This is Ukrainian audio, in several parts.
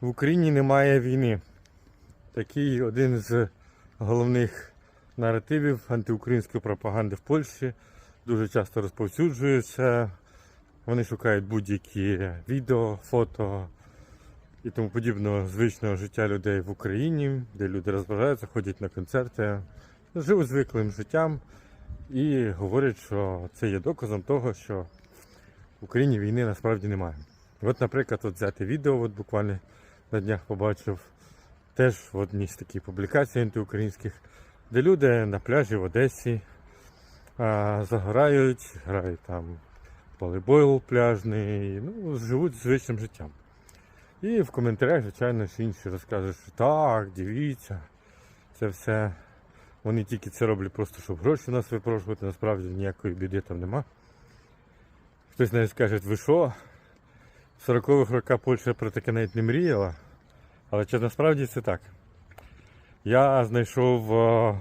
в Україні немає війни. Такий один з головних наративів антиукраїнської пропаганди в Польщі. Дуже часто розповсюджується. Вони шукають будь-які відео, фото і тому подібного звичного життя людей в Україні, де люди розважаються, ходять на концерти, живуть звиклим життям і говорять, що це є доказом того, що в Україні війни насправді немає. От, наприклад, от взяти відео, от буквально на днях побачив, теж в одній з таких публікацій антиукраїнських, де люди на пляжі в Одесі а, загорають, грають там волейбол пляжний, ну, живуть звичним життям. І в коментарях, звичайно, ж інші розказують, що так, дивіться, це все. Вони тільки це роблять просто, щоб гроші у нас випрошувати, насправді ніякої біди там нема. Хтось навіть скаже, ви що? В 40-х роках Польща про таке навіть не мріяла. Але чи насправді це так? Я знайшов е,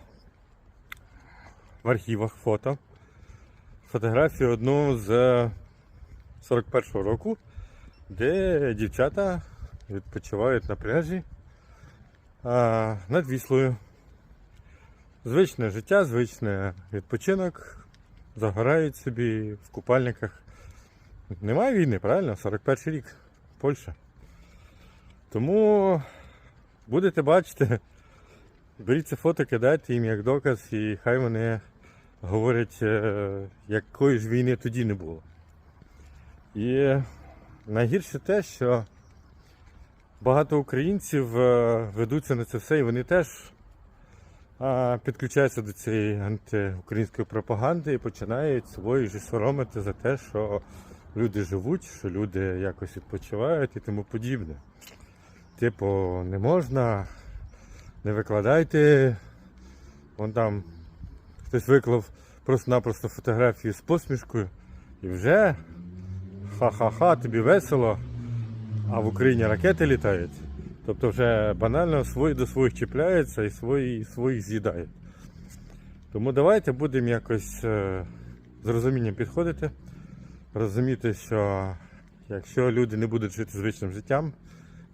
в архівах фото. Фотографію одну з 41-го року, де дівчата відпочивають на пляжі над Віслою. Звичне життя, звичний відпочинок, загорають собі в купальниках. Немає війни, правильно? 41 рік, Польща. Тому будете бачити, беріть це фото, кидайте їм як доказ, і хай вони говорять, е, якої ж війни тоді не було. І найгірше те, що багато українців е, ведуться на це все, і вони теж підключаються до цієї антиукраїнської пропаганди і починають свої ж соромити за те, що люди живуть, що люди якось відпочивають і тому подібне. Типу, не можна, не викладайте. Вон там хтось виклав просто-напросто фотографію з посмішкою і вже ха-ха-ха, тобі весело, а в Україні ракети літають. Тобто вже банально свої до своїх чіпляються і свої, своїх з'їдають. Тому давайте будемо якось е, з розумінням підходити, розуміти, що якщо люди не будуть жити звичним життям,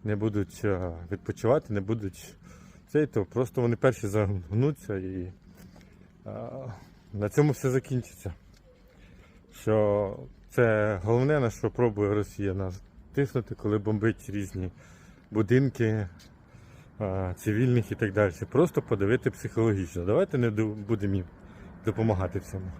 не будуть е, відпочивати, не будуть цей, то просто вони перші загнуться і е, на цьому все закінчиться. Що це головне, на що пробує Росія нас тиснути, коли бомбить різні будинки а, цивільних і так далі. Просто подивити психологічно. Давайте не будемо їм допомагати в цьому.